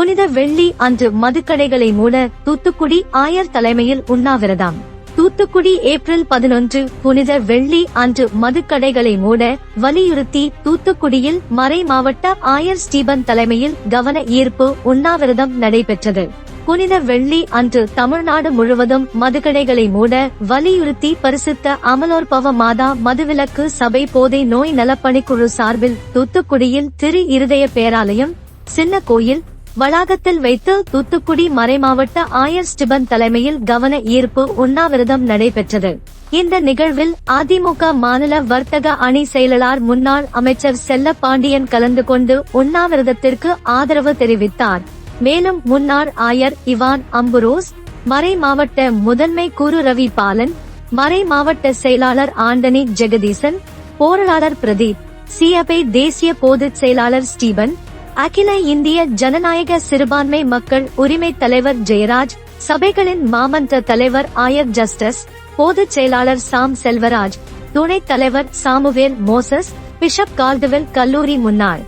புனித வெள்ளி அன்று மதுக்கடைகளை மூட தூத்துக்குடி ஆயர் தலைமையில் உண்ணாவிரதம். தூத்துக்குடி ஏப்ரல் பதினொன்று புனித வெள்ளி அன்று மதுக்கடைகளை மூட வலியுறுத்தி தூத்துக்குடியில் மறை மாவட்ட ஆயர் ஸ்டீபன் தலைமையில் கவன ஈர்ப்பு உண்ணாவிரதம் நடைபெற்றது. புனித வெள்ளி அன்று தமிழ்நாடு முழுவதும் மதுக்கடைகளை மூட வலியுறுத்தி பரிசுத்த அமலோற்பவ மாதா மதுவிலக்கு சபை போதை நோய் நலப்பணிக்குழு சார்பில் தூத்துக்குடியில் திரு இருதய பேராலயம் சின்ன கோயில் வளாகத்தில் வைத்து தூத்துக்குடி மறைமாவட்ட ஆயர் ஸ்டிபன் தலைமையில் கவன ஈர்ப்பு உண்ணாவிரதம் நடைபெற்றது. இந்த நிகழ்வில் அதிமுக மாநில வர்த்தக அணி செயலாளர் முன்னாள் அமைச்சர் செல்ல பாண்டியன் கலந்து கொண்டு உண்ணாவிரதத்திற்கு ஆதரவு தெரிவித்தார். மேலும் முன்னாள் ஆயர் இவான் அம்புரோஸ் மறை மாவட்ட முதன்மை குரு ரவி பாலன் மறை மாவட்ட செயலாளர் ஆண்டனி ஜெகதீசன் போராளர் பிரதீப் சிஎபை தேசிய பொதுச் செயலாளர் ஸ்டீபன் அகில இந்திய ஜனநாயக சிறுபான்மை மக்கள் உரிமை தலைவர் ஜெயராஜ் சபைகளின் மாமன்ற தலைவர் ஆயர் ஜஸ்டிஸ் பொதுச் செயலாளர் சாம் செல்வராஜ் துணைத் தலைவர் சாமுவேல் மோசஸ் பிஷப் கால்டுவெல் கல்லூரி முன்னாள்.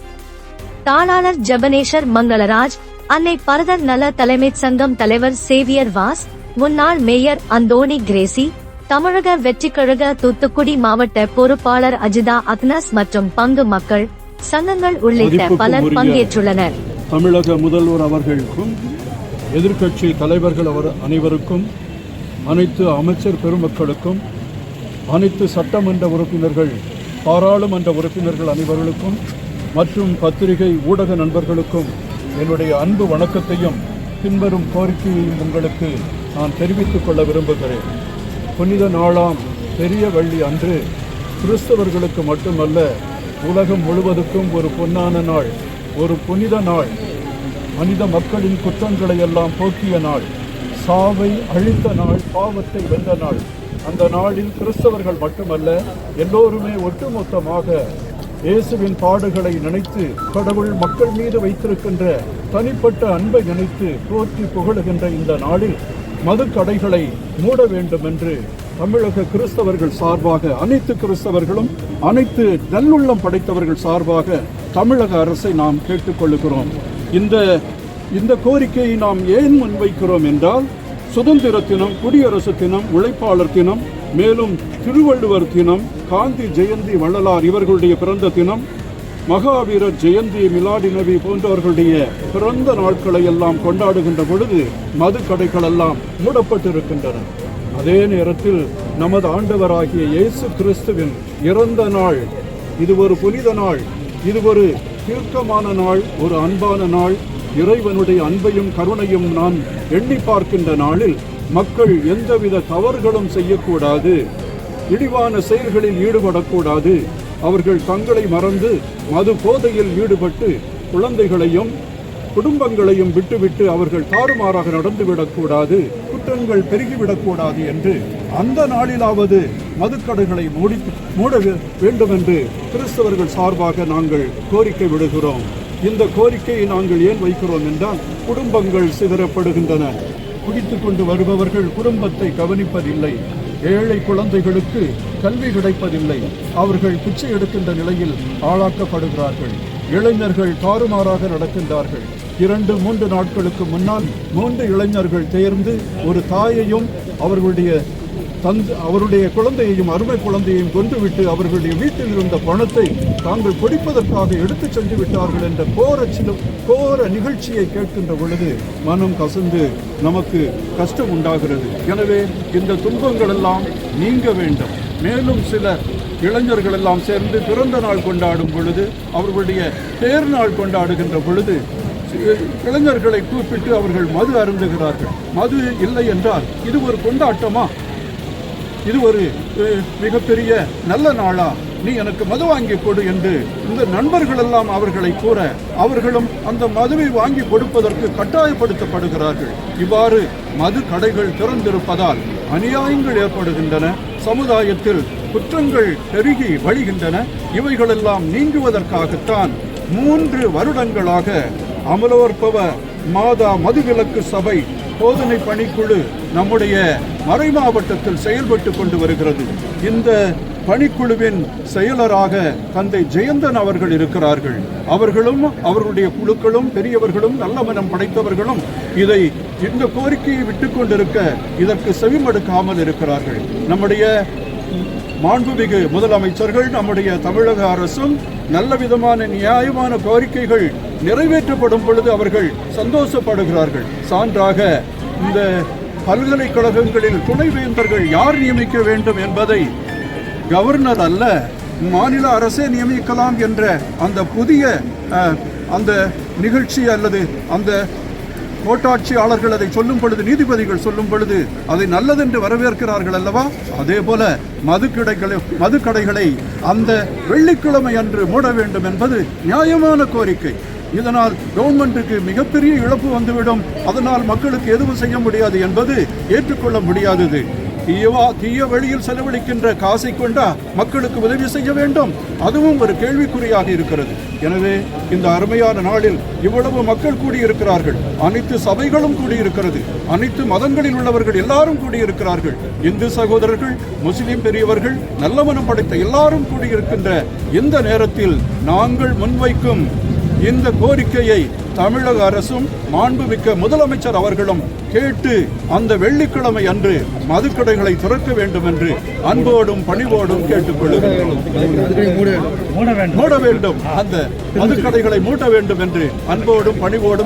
தாளாளர் ஜபனேஷர் மங்களராஜ் அன்னை பரதர் நல தலைமைச் சங்கம் தலைவர் சேவியர் வாஸ் முன்னாள் மேயர் அந்தோனி கிரேசி தமிழக வெற்றிக்கழக தூத்துக்குடி மாவட்ட பொறுப்பாளர் அஜிதா அக்னஸ் மற்றும் பங்கு மக்கள் சங்கங்கள் உள்ளிட்ட பலர் பங்கேற்றுள்ளனர். தமிழக முதல்வர் அவர்களுக்கும் எதிர்க்கட்சி தலைவர்கள் அவர் அனைவருக்கும் அனைத்து அமைச்சர் பெருமக்களுக்கும் அனைத்து சட்டமன்ற உறுப்பினர்கள் பாராளுமன்ற உறுப்பினர்கள் அனைவர்களுக்கும் மற்றும் பத்திரிகை ஊடக நண்பர்களுக்கும் என்னுடைய அன்பு வணக்கத்தையும் பின்வரும் கோரிக்கையையும் உங்களுக்கு நான் தெரிவித்துக் கொள்ள விரும்புகிறேன். புனித நாளாம் பெரிய வெள்ளி அன்று கிறிஸ்தவர்களுக்கு மட்டுமல்ல உலகம் முழுவதுக்கும் ஒரு பொன்னான நாள் ஒரு புனித நாள். மனித மக்களின் குற்றங்களை எல்லாம் போக்கிய நாள் சாவை அழித்த நாள் பாவத்தை வென்ற நாள். அந்த நாளில் கிறிஸ்தவர்கள் மட்டுமல்ல எல்லோருமே ஒட்டுமொத்தமாக இயேசுவின் பாடுகளை நினைத்து கடவுள் மக்கள் மீது வைத்திருக்கின்ற தனிப்பட்ட அன்பை நினைத்து போற்றி புகழுகின்ற இந்த நாளில் மதுக்கடைகளை மூட வேண்டும் என்று தமிழக கிறிஸ்தவர்கள் சார்பாக அனைத்து கிறிஸ்தவர்களும் அனைத்து நல்லுள்ளம் படைத்தவர்கள் சார்பாக தமிழக அரசை நாம் கேட்டுக்கொள்கிறோம் இந்த இந்த கோரிக்கையை நாம் ஏன் முன்வைக்கிறோம் என்றால் சுதந்திர தினம் குடியரசு தினம் உழைப்பாளர் தினம் மேலும் திருவள்ளுவர் தினம் காந்தி ஜெயந்தி வள்ளலார் இவர்களுடைய பிறந்த தினம் மகாவீரர் ஜெயந்தி மிலாடி நபி போன்றவர்களுடைய பிறந்த நாட்களை எல்லாம் கொண்டாடுகின்ற பொழுது மதுக்கடைகள் எல்லாம் மூடப்பட்டிருக்கின்றன. அதே நேரத்தில் நமது ஆண்டவராகிய இயேசு கிறிஸ்துவின் இறந்த நாள். இது ஒரு புனித நாள். இது ஒரு தீர்க்கமான நாள் ஒரு அன்பான நாள். இறைவனுடைய அன்பையும் கருணையும் நான் எண்ணி பார்க்கின்ற நாளில் மக்கள் எந்தவித தவறுகளும் செய்யக்கூடாது. இழிவான செயல்களில் ஈடுபடக்கூடாது. அவர்கள் தங்களை மறந்து மது போதையில் ஈடுபட்டு குழந்தைகளையும் குடும்பங்களையும் விட்டுவிட்டு அவர்கள் தாறுமாறாக நடந்துவிடக்கூடாது குற்றங்கள் பெருகிவிடக்கூடாது என்று அந்த நாளிலாவது மதுக்கடைகளை மூடி மூட வேண்டும் என்று கிறிஸ்தவர்கள் சார்பாக நாங்கள் கோரிக்கை விடுகிறோம். இந்த கோரிக்கையை நாங்கள் ஏன் வைக்கிறோம் என்றால் குடும்பங்கள் சிதறப்படுகின்றன. குடித்து கொண்டு வருபவர்கள் குடும்பத்தை கவனிப்பதில்லை. ஏழை குழந்தைகளுக்கு கல்வி கிடைப்பதில்லை. அவர்கள் பிச்சை எடுக்கின்ற நிலையில் ஆளாக்கப்படுகிறார்கள். இளைஞர்கள் தாறுமாறாக நடக்கின்றார்கள். இரண்டு மூன்று நாட்களுக்கு முன்னால் மூன்று இளைஞர்கள் தேர்ந்து ஒரு தாயையும் அவர்களுடைய தந்து அவருடைய குழந்தையையும் அருமை குழந்தையையும் கொன்றுவிட்டு அவர்களுடைய வீட்டில் இருந்த பணத்தை தாங்கள் குடிப்பதற்காக எடுத்துச் சென்று விட்டார்கள் என்ற கோர சில கோர நிகழ்ச்சியை கேட்கின்ற பொழுது மனம் கசந்து நமக்கு கஷ்டம் உண்டாகிறது. எனவே இந்த துன்பங்கள் எல்லாம் நீங்க வேண்டும். மேலும் சிலர் இளைஞர்கள் எல்லாம் சேர்ந்து பிறந்த நாள் கொண்டாடும் பொழுது அவர்களுடைய தேர் நாள் கொண்டாடுகின்ற பொழுது இளைஞர்களை கூப்பிட்டு அவர்கள் மது அருந்துகிறார்கள். மது இல்லை என்றால் இது ஒரு கொண்டாட்டமா? இது ஒரு மிகப்பெரிய நல்ல நாளா? நீ எனக்கு மது வாங்கி கொடு என்று இந்த நண்பர்கள் எல்லாம் அவர்களை கூற அவர்களும் அந்த மதுவை வாங்கி கொடுப்பதற்கு கட்டாயப்படுத்தப்படுகிறார்கள். இவ்வாறு மது கடைகள் திறந்திருப்பதால் அநியாயங்கள் ஏற்படுகின்றன. சமுதாயத்தில் குற்றங்கள் பெருகி வழிகின்றன. இவைகளெல்லாம் நீங்குவதற்காகத்தான் மூன்று வருடங்களாக அமலோற்பவ மாதா மதுவிலக்கு சபை போதனை பணிக்குழு நம்முடைய மறை மாவட்டத்தில் செயல்பட்டு கொண்டு வருகிறது. இந்த பணிக்குழுவின் செயலராக தந்தை ஜெயந்தன் அவர்கள் இருக்கிறார்கள். அவர்களும் அவர்களுடைய குழுக்களும் பெரியவர்களும் நல்ல மனம் படைத்தவர்களும் இதை இந்த கோரிக்கையை விட்டுக்கொண்டிருக்க இதற்கு செவிமடுக்காமல் இருக்கிறார்கள். நம்முடைய மாண்புமிகு முதலமைச்சர்கள் நம்முடைய தமிழக அரசும் நல்ல விதமான நியாயமான கோரிக்கைகள் நிறைவேற்றப்படும் பொழுது அவர்கள் சந்தோஷப்படுகிறார்கள். சான்றாக இந்த பல்கலைக்கழகங்களில் துணைவேந்தர்கள் யார் நியமிக்க வேண்டும் என்பதை கவர்னர் அல்ல மாநில அரசே நியமிக்கலாம் என்ற அந்த புதிய அந்த நிகழ்ச்சி அல்லது அந்த கோட்டாட்சியாளர்கள் அதை சொல்லும் பொழுது நீதிபதிகள் சொல்லும் பொழுது அதை நல்லதென்று வரவேற்கிறார்கள் அல்லவா? அதே போல மதுக்கடைகளை மதுக்கடைகளை அந்த வெள்ளிக்கிழமை அன்று மூட வேண்டும் என்பது நியாயமான கோரிக்கை. இதனால் கவர்மெண்ட்டுக்கு மிகப்பெரிய இழப்பு வந்துவிடும். அதனால் மக்களுக்கு எதுவும் செய்ய முடியாது என்பது ஏற்றுக்கொள்ள முடியாதது. தீயவா தீய வழியில் செலவழிக்கின்ற காசை கொண்டா மக்களுக்கு உதவி செய்ய வேண்டும். அதுவும் ஒரு கேள்விக்குறியாக இருக்கிறது. எனவே இந்த அருமையான நாளில் இவ்வளவு மக்கள் கூடியிருக்கிறார்கள். அனைத்து சபைகளும் கூடியிருக்கிறது. அனைத்து மதங்களில் உள்ளவர்கள் எல்லாரும் கூடியிருக்கிறார்கள். இந்து சகோதரர்கள் முஸ்லிம் பெரியவர்கள் நல்ல மனம் படைத்த எல்லாரும் கூடியிருக்கின்ற இந்த நேரத்தில் நாங்கள் முன்வைக்கும் இந்த கோரிக்கையை தமிழக அரசும் மாண்புமிக்க முதலமைச்சர் அவர்களும் கேட்டு அந்த வெள்ளிக்கிழமை அன்று மதுக்கடைகளை திறக்க வேண்டும் என்று அன்போடும் பணிவோடும் கேட்டுக்கொள்கிறோம். மூட வேண்டும். மூட வேண்டும். அந்த மதுக்கடைகளை மூட வேண்டும் என்று அன்போடும் பணிவோடும்